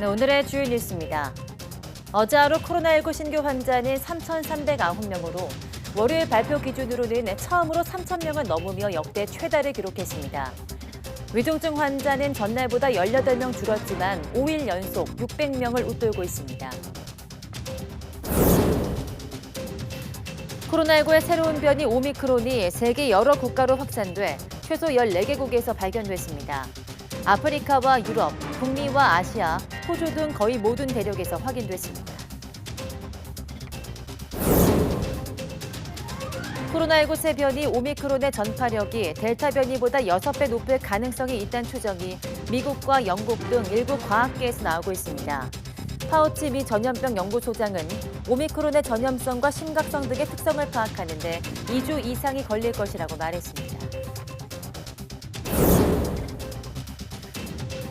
네, 오늘의 주요 뉴스입니다. 어제 하루 코로나19 신규 환자는 3,309명으로 월요일 발표 기준으로는 처음으로 3,000명을 넘으며 역대 최다를 기록했습니다. 위중증 환자는 전날보다 18명 줄었지만 5일 연속 600명을 웃돌고 있습니다. 코로나19의 새로운 변이 오미크론이 세계 여러 국가로 확산돼 최소 14개국에서 발견됐습니다. 아프리카와 유럽, 북미와 아시아, 호주 등 거의 모든 대륙에서 확인됐습니다. 코로나19 새 변이 오미크론의 전파력이 델타 변이보다 6배 높을 가능성이 있다는 추정이 미국과 영국 등 일부 과학계에서 나오고 있습니다. 파우치 미 전염병 연구소장은 오미크론의 전염성과 심각성 등의 특성을 파악하는데 2주 이상이 걸릴 것이라고 말했습니다.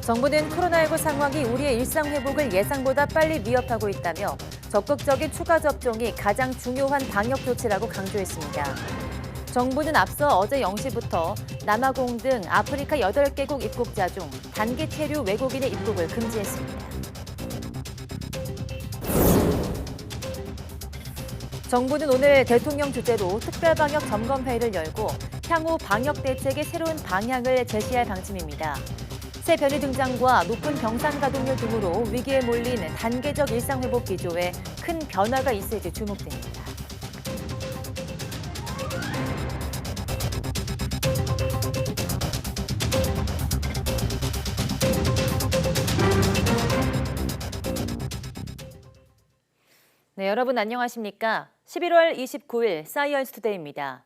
정부는 코로나19 상황이 우리의 일상 회복을 예상보다 빨리 위협하고 있다며 적극적인 추가 접종이 가장 중요한 방역 조치라고 강조했습니다. 정부는 앞서 어제 0시부터 남아공 등 아프리카 8개국 입국자 중 단기 체류 외국인의 입국을 금지했습니다. 정부는 오늘 대통령 주재로 특별방역 점검회의를 열고 향후 방역 대책의 새로운 방향을 제시할 방침입니다. 새 변이 등장과 높은 병상 가동률 등으로 위기에 몰린 단계적 일상 회복 기조에 큰 변화가 있을지 주목됩니다. 네, 여러분 안녕하십니까? 11월 29일 사이언스 투데이입니다.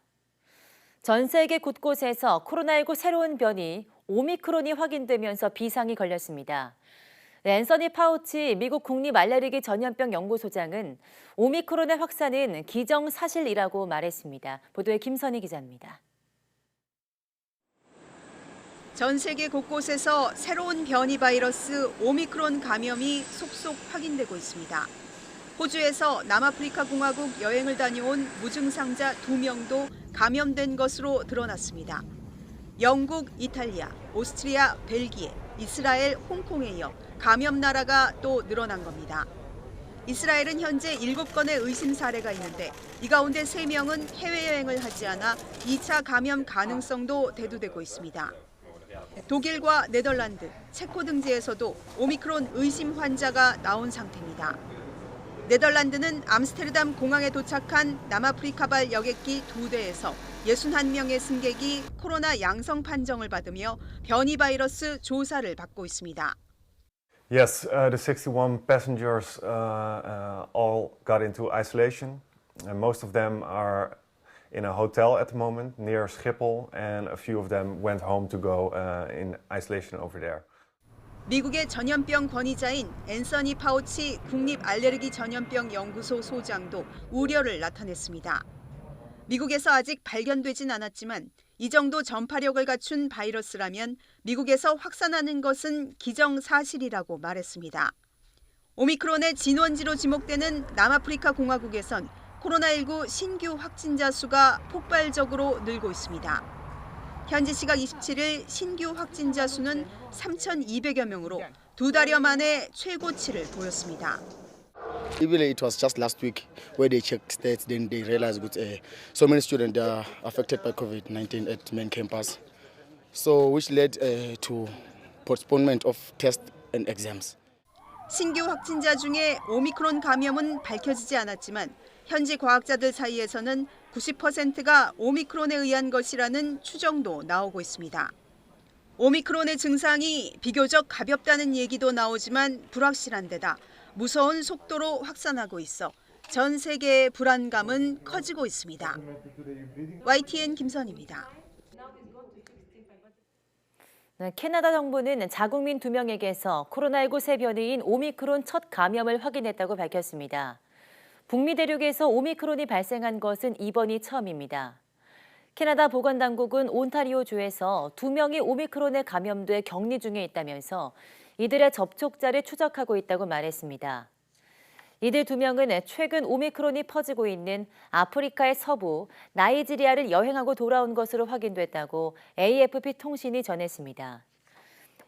전 세계 곳곳에서 코로나19 새로운 변이 오미크론이 확인되면서 비상이 걸렸습니다. 랜서니 파우치 미국 국립 알레르기 전염병 연구소장은 오미크론의 확산은 기정사실이라고 말했습니다. 보도에 김선희 기자입니다. 전 세계 곳곳에서 새로운 변이 바이러스 오미크론 감염이 속속 확인되고 있습니다. 호주에서 남아프리카 공화국 여행을 다녀온 무증상자 2명도 감염된 것으로 드러났습니다. 영국, 이탈리아, 오스트리아, 벨기에, 이스라엘, 홍콩에 이어 감염 나라가 또 늘어난 겁니다. 이스라엘은 현재 7건의 의심 사례가 있는데 이 가운데 3명은 해외여행을 하지 않아 2차 감염 가능성도 대두되고 있습니다. 독일과 네덜란드, 체코 등지에서도 오미크론 의심 환자가 나온 상태입니다. 네덜란드는 암스테르담 공항에 도착한 남아프리카발 여객기 두 대에서 61명의 승객이 코로나 양성 판정을 받으며 변이 바이러스 조사를 받고 있습니다. Yes, uh, the 61 passengers uh, uh, all got into isolation. And most of them are in a hotel at the moment near Schiphol, and a few of them went home to go uh, in isolation over there. 미국의 전염병 권위자인 앤서니 파우치 국립 알레르기 전염병 연구소 소장도 우려를 나타냈습니다. 미국에서 아직 발견되진 않았지만 이 정도 전파력을 갖춘 바이러스라면 미국에서 확산하는 것은 기정사실이라고 말했습니다. 오미크론의 진원지로 지목되는 남아프리카 공화국에선 코로나19 신규 확진자 수가 폭발적으로 늘고 있습니다. 현지 시각 27일 신규 확진자 수는 3,200여 명으로 두 달여 만에 최고치를 보였습니다. Even it was just last week where they checked stats, then they realized that uh, so many students are affected by COVID-19 at main campus. So which led uh, to postponement of tests and exams. 신규 확진자 중에 오미크론 감염은 밝혀지지 않았지만 현지 과학자들 사이에서는 90%가 오미크론에 의한 것이라는 추정도 나오고 있습니다. 오미크론의 증상이 비교적 가볍다는 얘기도 나오지만 불확실한 데다 무서운 속도로 확산하고 있어 전 세계의 불안감은 커지고 있습니다. YTN 김선입니다. 네, 캐나다 정부는 자국민 2명에게서 코로나19 새 변이인 오미크론 첫 감염을 확인했다고 밝혔습니다. 북미 대륙에서 오미크론이 발생한 것은 이번이 처음입니다. 캐나다 보건당국은 온타리오주에서 2명이 오미크론에 감염돼 격리 중에 있다면서 이들의 접촉자를 추적하고 있다고 말했습니다. 이들 두 명은 최근 오미크론이 퍼지고 있는 아프리카의 서부 나이지리아를 여행하고 돌아온 것으로 확인됐다고 AFP 통신이 전했습니다.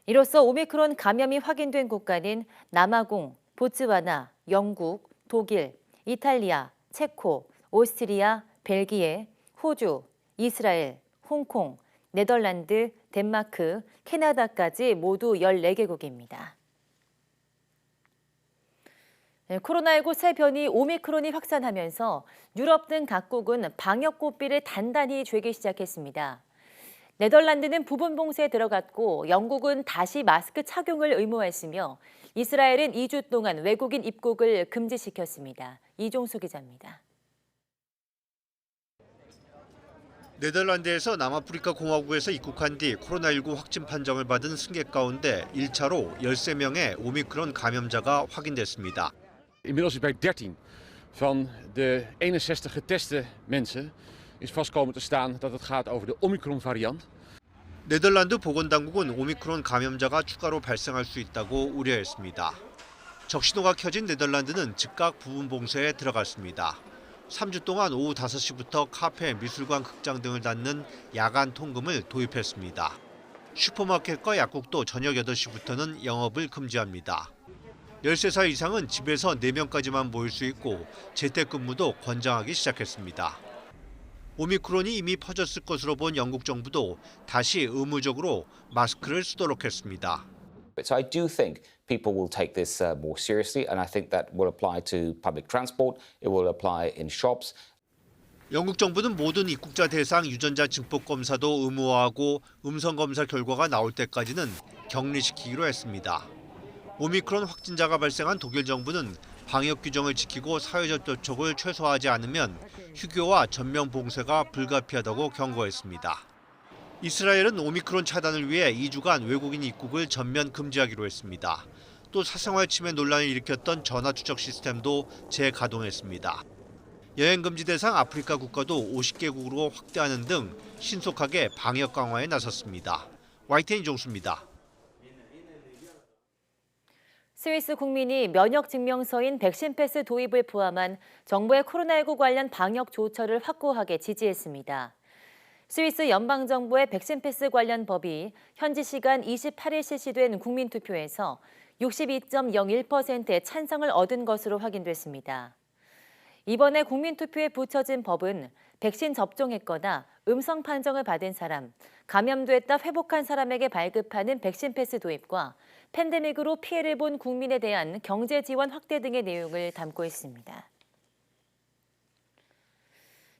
이로써 오미크론 감염이 확인된 국가는 남아공, 보츠와나, 영국, 독일, 이탈리아, 체코, 오스트리아, 벨기에, 호주, 이스라엘, 홍콩, 네덜란드, 덴마크, 캐나다까지 모두 14개국입니다. 네, 코로나19 새 변이 오미크론이 확산하면서 유럽 등 각국은 방역 고삐를 단단히 죄기 시작했습니다. 네덜란드는 부분 봉쇄에 들어갔고 영국은 다시 마스크 착용을 의무화했으며 이스라엘은 2주 동안 외국인 입국을 금지시켰습니다. 이종수 기자입니다. 네덜란드에서 남아프리카 공화국에서 입국한 뒤 코로나19 확진 판정을 받은 승객 가운데 1차로 13명의 오미크론 감염자가 확인됐습니다. Inmiddels is bij 13 van de 61 geteste mensen is vast komen te staan dat het gaat over de Omicron variant. 네덜란드 보건당국은 오미크론 감염자가 추가로 발생할 수 있다고 우려했습니다. 적신호가 켜진 네덜란드는 즉각 부분 봉쇄에 들어갔습니다. 3주 동안 오후 5시부터 카페, 미술관, 극장 등을 닫는 야간 통금을 도입했습니다. 슈퍼마켓과 약국도 저녁 8시부터는 영업을 금지합니다. 13살 이상은 집에서 4명까지만 모일 수 있고 재택근무도 권장하기 시작했습니다. 오미크론이 이미 퍼졌을 것으로 본 영국 정부도 다시 의무적으로 마스크를 쓰도록 했습니다. So I do think people will take this uh, more seriously, and I think that will apply to public transport. It will apply in shops. 영국 정부는 모든 입국자 대상 유전자 증폭 검사도 의무화하고 음성 검사 결과가 나올 때까지는 격리시키기로 했습니다. 오미크론 확진자가 발생한 독일 정부는 방역 규정을 지키고 사회적 접촉을 최소화하지 않으면 휴교와 전면 봉쇄가 불가피하다고 경고했습니다. 이스라엘은 오미크론 차단을 위해 2주간 외국인 입국을 전면 금지하기로 했습니다. 또 사생활 침해 논란을 일으켰던 전화 추적 시스템도 재가동했습니다. 여행 금지 대상 아프리카 국가도 50개국으로 확대하는 등 신속하게 방역 강화에 나섰습니다. YTN 종수입니다. 스위스 국민이 면역 증명서인 백신 패스 도입을 포함한 정부의 코로나19 관련 방역 조처를 확고하게 지지했습니다. 스위스 연방 정부의 백신 패스 관련 법이 현지 시간 28일 실시된 국민 투표에서 62.01%의 찬성을 얻은 것으로 확인됐습니다. 이번에 국민 투표에 붙여진 법은 백신 접종했거나 음성 판정을 받은 사람, 감염됐다 회복한 사람에게 발급하는 백신 패스 도입과 팬데믹으로 피해를 본 국민에 대한 경제 지원 확대 등의 내용을 담고 있습니다.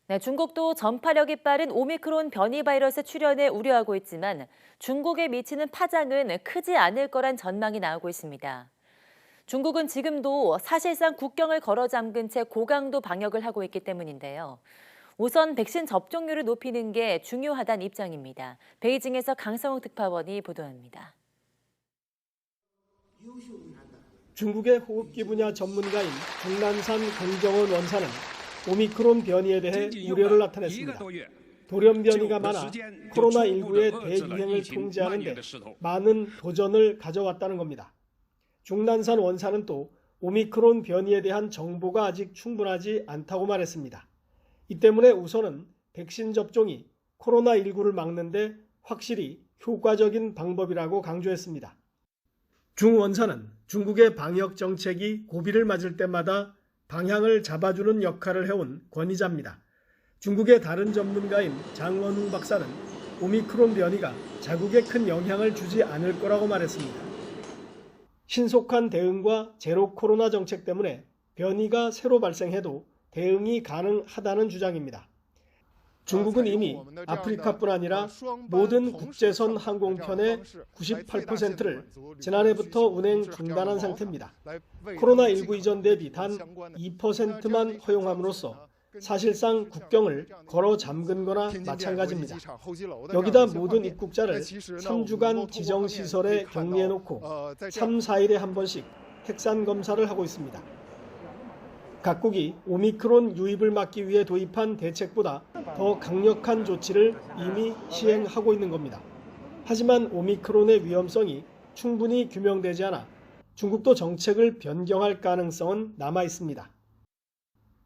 네, 중국도 전파력이 빠른 오미크론 변이 바이러스 출현에 우려하고 있지만 중국에 미치는 파장은 크지 않을 거란 전망이 나오고 있습니다. 중국은 지금도 사실상 국경을 걸어 잠근 채 고강도 방역을 하고 있기 때문인데요. 우선 백신 접종률을 높이는 게 중요하다는 입장입니다. 베이징에서 강성욱 특파원이 보도합니다. 중국의 호흡기 분야 전문가인 정난산 공정원 원사는 오미크론 변이에 대해 우려를 나타냈습니다. 돌연 변이가 많아 코로나19의 대유행을 통제하는 데 많은 도전을 가져왔다는 겁니다. 중난산 원사는 또 오미크론 변이에 대한 정보가 아직 충분하지 않다고 말했습니다. 이 때문에 우선은 백신 접종이 코로나19를 막는데 확실히 효과적인 방법이라고 강조했습니다. 중 원사는 중국의 방역 정책이 고비를 맞을 때마다 방향을 잡아주는 역할을 해온 권위자입니다. 중국의 다른 전문가인 장원웅 박사는 오미크론 변이가 자국에 큰 영향을 주지 않을 거라고 말했습니다. 신속한 대응과 제로 코로나 정책 때문에 변이가 새로 발생해도 대응이 가능하다는 주장입니다. 중국은 이미 아프리카뿐 아니라 모든 국제선 항공편의 98%를 지난해부터 운행 중단한 상태입니다. 코로나19 이전 대비 단 2%만 허용함으로써 사실상 국경을 걸어 잠근 거나 마찬가지입니다. 여기다 모든 입국자를 3주간 지정시설에 격리해놓고 3, 4일에 한 번씩 핵산 검사를 하고 있습니다. 각국이 오미크론 유입을 막기 위해 도입한 대책보다 더 강력한 조치를 이미 시행하고 있는 겁니다. 하지만 오미크론의 위험성이 충분히 규명되지 않아 중국도 정책을 변경할 가능성은 남아 있습니다.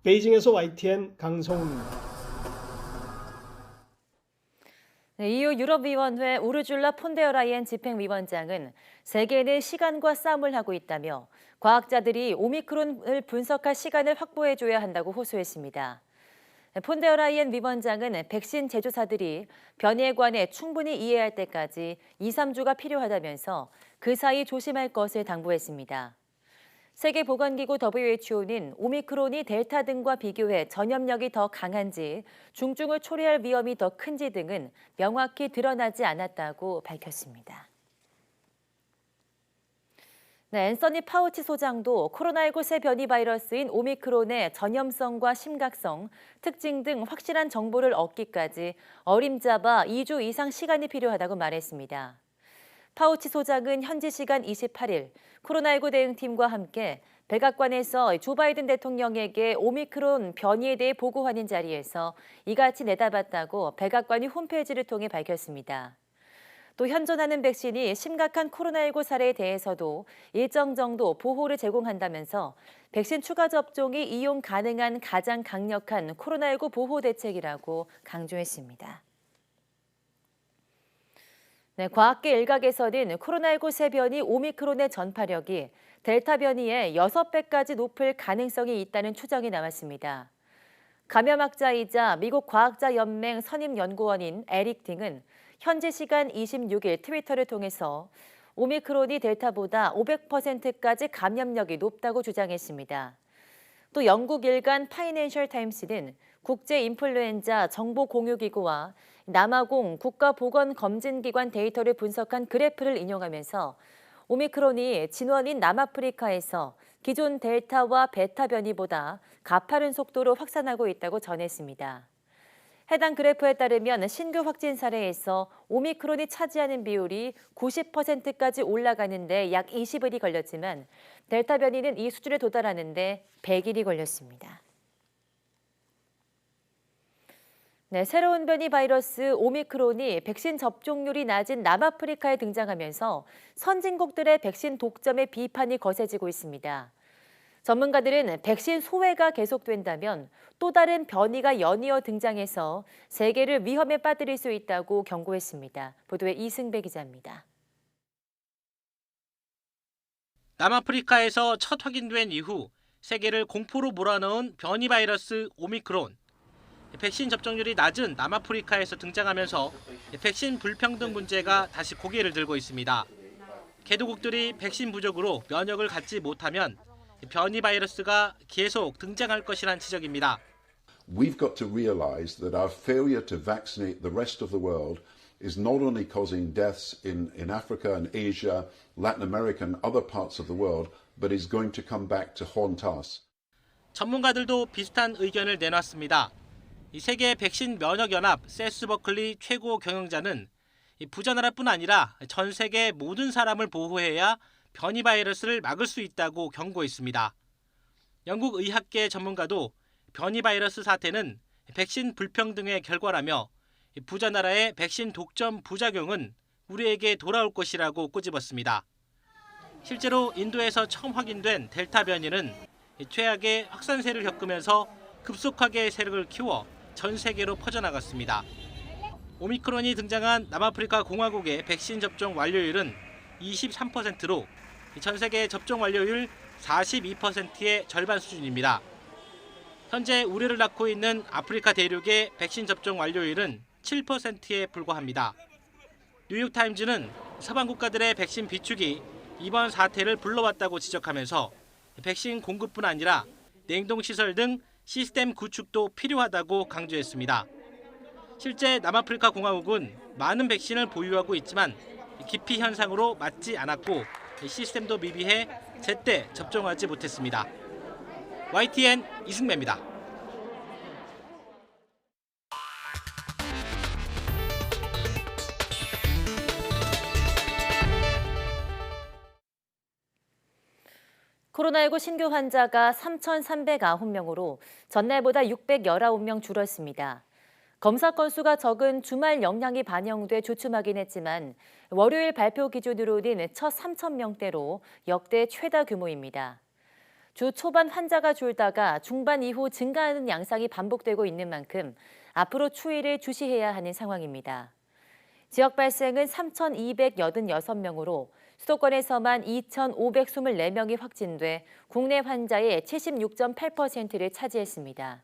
베이징에서 YTN 강성훈입니다. EU 유럽위원회 우르줄라 폰데어라이엔 집행위원장은 세계는 시간과 싸움을 하고 있다며 과학자들이 오미크론을 분석할 시간을 확보해줘야 한다고 호소했습니다. 네, 폰데어라이엔 위원장은 백신 제조사들이 변이에 관해 충분히 이해할 때까지 2, 3주가 필요하다면서 그 사이 조심할 것을 당부했습니다. 세계보건기구 WHO는 오미크론이 델타 등과 비교해 전염력이 더 강한지 중증을 초래할 위험이 더 큰지 등은 명확히 드러나지 않았다고 밝혔습니다. 네, 앤서니 파우치 소장도 코로나19 새 변이 바이러스인 오미크론의 전염성과 심각성, 특징 등 확실한 정보를 얻기까지 어림잡아 2주 이상 시간이 필요하다고 말했습니다. 파우치 소장은 현지 시간 28일 코로나19 대응팀과 함께 백악관에서 조 바이든 대통령에게 오미크론 변이에 대해 보고하는 자리에서 이같이 내다봤다고 백악관이 홈페이지를 통해 밝혔습니다. 또 현존하는 백신이 심각한 코로나19 사례에 대해서도 일정 정도 보호를 제공한다면서 백신 추가 접종이 이용 가능한 가장 강력한 코로나19 보호 대책이라고 강조했습니다. 네, 과학계 일각에서는 코로나19 새 변이 오미크론의 전파력이 델타 변이의 6배까지 높을 가능성이 있다는 추정이 나왔습니다. 감염학자이자 미국 과학자 연맹 선임 연구원인 에릭 딩은 현지 시간 26일 트위터를 통해서 오미크론이 델타보다 500%까지 감염력이 높다고 주장했습니다. 또 영국 일간 파이낸셜 타임스는 국제 인플루엔자 정보 공유 기구와 남아공 국가보건검진기관 데이터를 분석한 그래프를 인용하면서 오미크론이 진원인 남아프리카에서 기존 델타와 베타 변이보다 가파른 속도로 확산하고 있다고 전했습니다. 해당 그래프에 따르면 신규 확진 사례에서 오미크론이 차지하는 비율이 90%까지 올라가는데 약 20일이 걸렸지만 델타 변이는 이 수준에 도달하는데 100일이 걸렸습니다. 네, 새로운 변이 바이러스 오미크론이 백신 접종률이 낮은 남아프리카에 등장하면서 선진국들의 백신 독점의 비판이 거세지고 있습니다. 전문가들은 백신 소외가 계속된다면 또 다른 변이가 연이어 등장해서 세계를 위험에 빠뜨릴 수 있다고 경고했습니다. 보도에 이승배 기자입니다. 남아프리카에서 첫 확인된 이후 세계를 공포로 몰아넣은 변이 바이러스 오미크론. 백신 접종률이 낮은 남아프리카에서 등장하면서 백신 불평등 문제가 다시 고개를 들고 있습니다. 개도국들이 백신 부족으로 면역을 갖지 못하면 변이 바이러스가 계속 등장할 것이란 지적입니다. We've got to realize that our failure to vaccinate the rest of the world is not only causing deaths in, in Africa and Asia, Latin America and other parts of the world, but is going to come back to haunt us. 전문가들도 비슷한 의견을 내놨습니다. 이 세계 백신 면역 연합 세스 버클리 최고 경영자는 이 부자 나라뿐 아니라 전 세계 모든 사람을 보호해야 변이 바이러스를 막을 수 있다고 경고했습니다. 영국 의학계 전문가도 변이 바이러스 사태는 백신 불평등의 결과라며 부자 나라의 백신 독점 부작용은 우리에게 돌아올 것이라고 꼬집었습니다. 실제로 인도에서 처음 확인된 델타 변이는 최악의 확산세를 겪으면서 급속하게 세력을 키워 전 세계로 퍼져나갔습니다. 오미크론이 등장한 남아프리카 공화국의 백신 접종 완료율은 23%로 전 세계 접종 완료율 42%의 절반 수준입니다. 현재 우려를 낳고 있는 아프리카 대륙의 백신 접종 완료율은 7%에 불과합니다. 뉴욕타임즈는 서방 국가들의 백신 비축이 이번 사태를 불러왔다고 지적하면서 백신 공급뿐 아니라 냉동시설 등 시스템 구축도 필요하다고 강조했습니다. 실제 남아프리카 공화국은 많은 백신을 보유하고 있지만 기피 현상으로 맞지 않았고 시스템도 미비해 제때 접종하지 못했습니다. YTN 이승매입니다. 코로나19 신규 환자가 3,309명으로 전날보다 619명 줄었습니다. 검사 건수가 적은 주말 영향이 반영돼 주춤하긴 했지만 월요일 발표 기준으로는 첫 3,000명대로 역대 최다 규모입니다. 주 초반 환자가 줄다가 중반 이후 증가하는 양상이 반복되고 있는 만큼 앞으로 추이를 주시해야 하는 상황입니다. 지역 발생은 3,286명으로 수도권에서만 2,524명이 확진돼 국내 환자의 76.8%를 차지했습니다.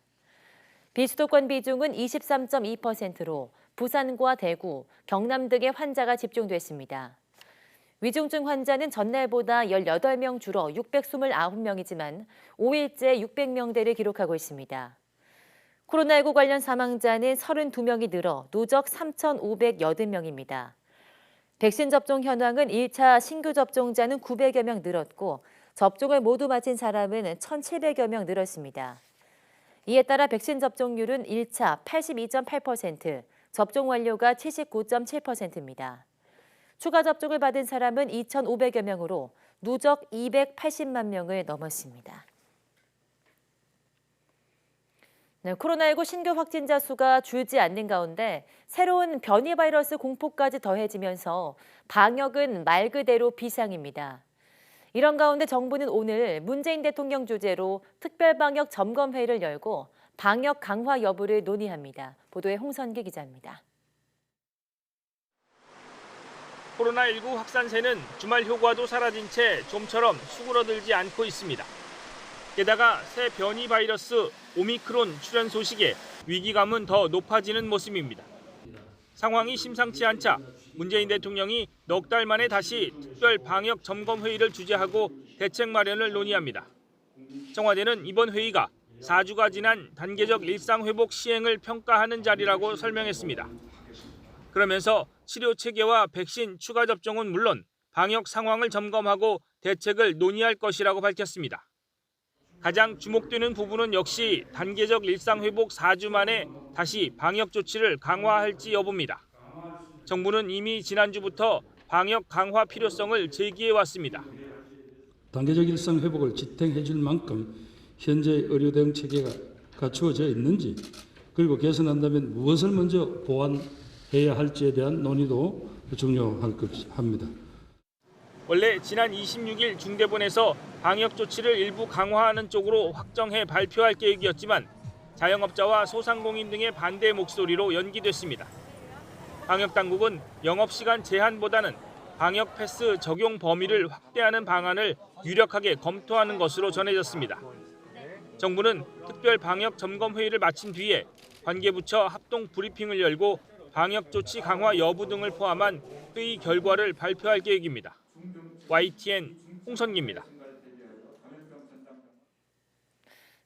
비수도권 비중은 23.2%로 부산과 대구, 경남 등의 환자가 집중됐습니다. 위중증 환자는 전날보다 18명 줄어 629명이지만 5일째 600명대를 기록하고 있습니다. 코로나19 관련 사망자는 32명이 늘어 누적 3,580명입니다. 백신 접종 현황은 1차 신규 접종자는 900여 명 늘었고 접종을 모두 마친 사람은 1,700여 명 늘었습니다. 이에 따라 백신 접종률은 1차 82.8%, 접종 완료가 79.7%입니다. 추가 접종을 받은 사람은 2,500여 명으로 누적 280만 명을 넘었습니다. 네, 코로나19 신규 확진자 수가 줄지 않는 가운데 새로운 변이 바이러스 공포까지 더해지면서 방역은 말 그대로 비상입니다. 이런 가운데 정부는 오늘 문재인 대통령 주재로 특별방역 점검회의를 열고 방역 강화 여부를 논의합니다. 보도에 홍선기 기자입니다. 코로나19 확산세는 주말 효과도 사라진 채 좀처럼 수그러들지 않고 있습니다. 게다가 새 변이 바이러스 오미크론 출현 소식에 위기감은 더 높아지는 모습입니다. 상황이 심상치 않자 문재인 대통령이 넉 달 만에 다시 특별 방역 점검 회의를 주재하고 대책 마련을 논의합니다. 청와대는 이번 회의가 4주가 지난 단계적 일상 회복 시행을 평가하는 자리라고 설명했습니다. 그러면서 치료 체계와 백신 추가 접종은 물론 방역 상황을 점검하고 대책을 논의할 것이라고 밝혔습니다. 가장 주목되는 부분은 역시 단계적 일상 회복 4주 만에 다시 방역 조치를 강화할지 여부입니다. 정부는 이미 지난주부터 방역 강화 필요성을 제기해 왔습니다. 단계적 일상 회복을 지탱해 줄 만큼 현재 의료 대응 체계가 갖추어져 있는지 그리고 개선한다면 무엇을 먼저 보완해야 할지에 대한 논의도 중요할 것합니다. 원래 지난 26일 중대본에서 방역 조치를 일부 강화하는 쪽으로 확정해 발표할 계획이었지만 자영업자와 소상공인 등의 반대 목소리로 연기됐습니다. 방역 당국은 영업 시간 제한보다는 방역 패스 적용 범위를 확대하는 방안을 유력하게 검토하는 것으로 전해졌습니다. 정부는 특별 방역 점검 회의를 마친 뒤에 관계부처 합동 브리핑을 열고 방역 조치 강화 여부 등을 포함한 회의 결과를 발표할 계획입니다. YTN 홍선기입니다.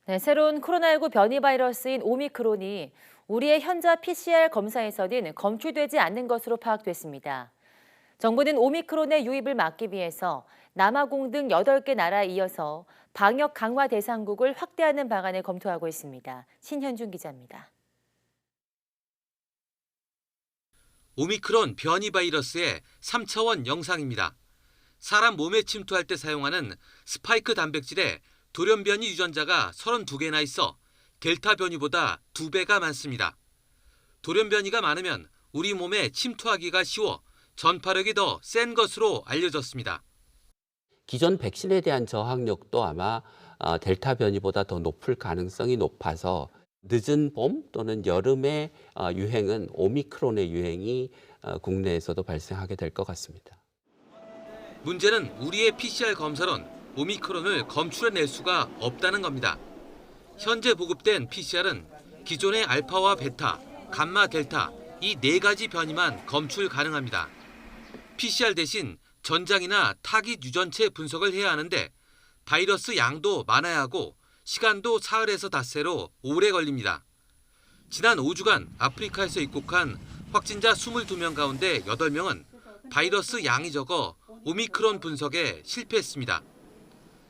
네, 새로운 코로나19 변이 바이러스인 오미크론이 우리의 현자 PCR 검사에서는 검출되지 않는 것으로 파악됐습니다. 정부는 오미크론의 유입을 막기 위해서 남아공 등 8개 나라에 이어서 방역 강화 대상국을 확대하는 방안을 검토하고 있습니다. 신현준 기자입니다. 오미크론 변이 바이러스의 3차원 영상입니다. 사람 몸에 침투할 때 사용하는 스파이크 단백질에 돌연 변이 유전자가 32개나 있어 델타 변이보다 2배가 많습니다. 돌연 변이가 많으면 우리 몸에 침투하기가 쉬워 전파력이 더 센 것으로 알려졌습니다. 기존 백신에 대한 저항력도 아마 어, 델타 변이보다 더 높을 가능성이 높아서 늦은 봄 또는 여름의 어, 유행은 오미크론의 유행이 어, 국내에서도 발생하게 될 것 같습니다. 문제는 우리의 PCR 검사론 오미크론을 검출해낼 수가 없다는 겁니다. 현재 보급된 PCR은 기존의 알파와 베타, 감마, 델타 이 네 가지 변이만 검출 가능합니다. PCR 대신 전장이나 타깃 유전체 분석을 해야 하는데 바이러스 양도 많아야 하고 시간도 사흘에서 닷새로 오래 걸립니다. 지난 5주간 아프리카에서 입국한 확진자 22명 가운데 8명은 바이러스 양이 적어 오미크론 분석에 실패했습니다.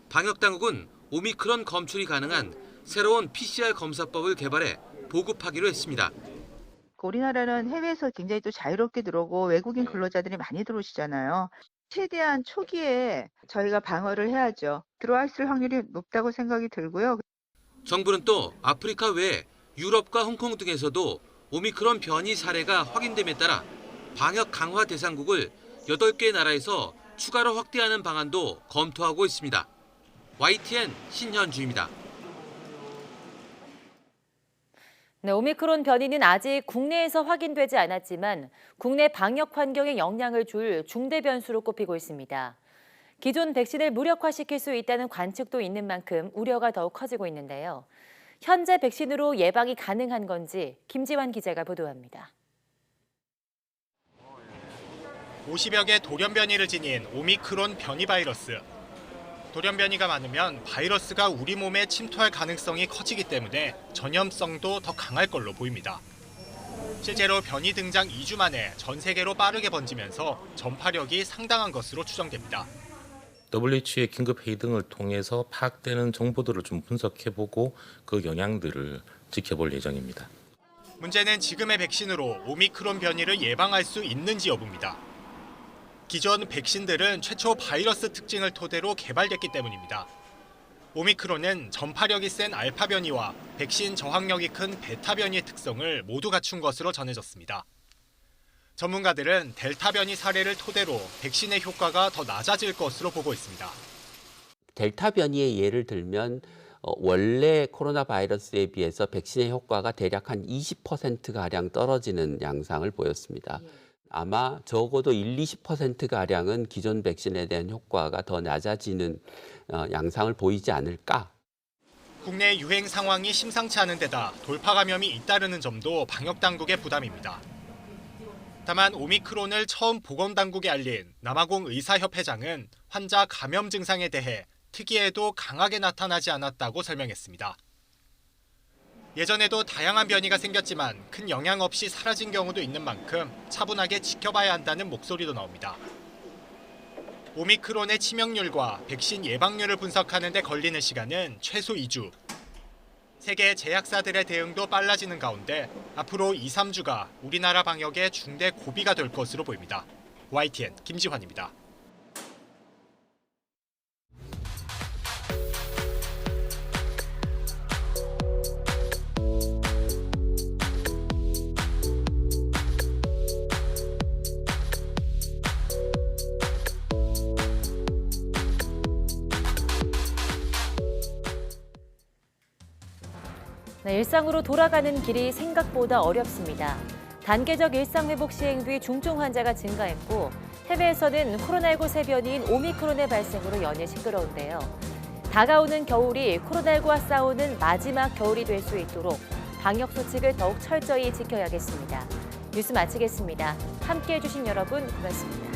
방역당국은 오미크론 검출이 가능한 새로운 PCR 검사법을 개발해 보급하기로 했습니다. 우리나라는 해외에서 굉장히 또 자유롭게 들어오고 외국인 근로자들이 많이 들어오시잖아요. 최대한 초기에 저희가 방어를 해야죠. 들어와 있을 확률이 높다고 생각이 들고요. 정부는 또 아프리카 외에 유럽과 홍콩 등에서도 오미크론 변이 사례가 확인됨에 따라 방역 강화 대상국을 8개 나라에서 추가로 확대하는 방안도 검토하고 있습니다. YTN 신현주입니다. 네, 오미크론 변이는 아직 국내에서 확인되지 않았지만 국내 방역 환경에 영향을 줄 중대 변수로 꼽히고 있습니다. 기존 백신을 무력화시킬 수 있다는 관측도 있는 만큼 우려가 더욱 커지고 있는데요. 현재 백신으로 예방이 가능한 건지 김지환 기자가 보도합니다. 50여 개 돌연 변이를 지닌 오미크론 변이 바이러스. 돌연 변이가 많으면 바이러스가 우리 몸에 침투할 가능성이 커지기 때문에 전염성도 더 강할 걸로 보입니다. 실제로 변이 등장 2주 만에 전 세계로 빠르게 번지면서 전파력이 상당한 것으로 추정됩니다. WHO의 긴급 회의 등을 통해서 파악되는 정보들을 좀 분석해보고 그 영향들을 지켜볼 예정입니다. 문제는 지금의 백신으로 오미크론 변이를 예방할 수 있는지 여부입니다. 기존 백신들은 최초 바이러스 특징을 토대로 개발됐기 때문입니다. 오미크론은 전파력이 센 알파 변이와 백신 저항력이 큰 베타 변이의 특성을 모두 갖춘 것으로 전해졌습니다. 전문가들은 델타 변이 사례를 토대로 백신의 효과가 더 낮아질 것으로 보고 있습니다. 델타 변이의 예를 들면 어, 원래 코로나 바이러스에 비해서 백신의 효과가 대략 한 20%가량 떨어지는 양상을 보였습니다. 아마 적어도 1, 20%가량은 기존 백신에 대한 효과가 더 낮아지는 어, 양상을 보이지 않을까 국내 유행 상황이 심상치 않은 데다 돌파 감염이 잇따르는 점도 방역 당국의 부담입니다. 다만 오미크론을 처음 보건 당국에 알린 남아공 의사협회장은 환자 감염 증상에 대해 특이해도 강하게 나타나지 않았다고 설명했습니다. 예전에도 다양한 변이가 생겼지만 큰 영향 없이 사라진 경우도 있는 만큼 차분하게 지켜봐야 한다는 목소리도 나옵니다. 오미크론의 치명률과 백신 예방률을 분석하는 데 걸리는 시간은 최소 2주. 세계 제약사들의 대응도 빨라지는 가운데 앞으로 2, 3주가 우리나라 방역의 중대 고비가 될 것으로 보입니다. YTN 김지환입니다. 네, 일상으로 돌아가는 길이 생각보다 어렵습니다. 단계적 일상 회복 시행 뒤 중증 환자가 증가했고 해외에서는 코로나19 새 변이인 오미크론의 발생으로 연일 시끄러운데요. 다가오는 겨울이 코로나19와 싸우는 마지막 겨울이 될 수 있도록 방역 수칙을 더욱 철저히 지켜야겠습니다. 뉴스 마치겠습니다. 함께해 주신 여러분 고맙습니다.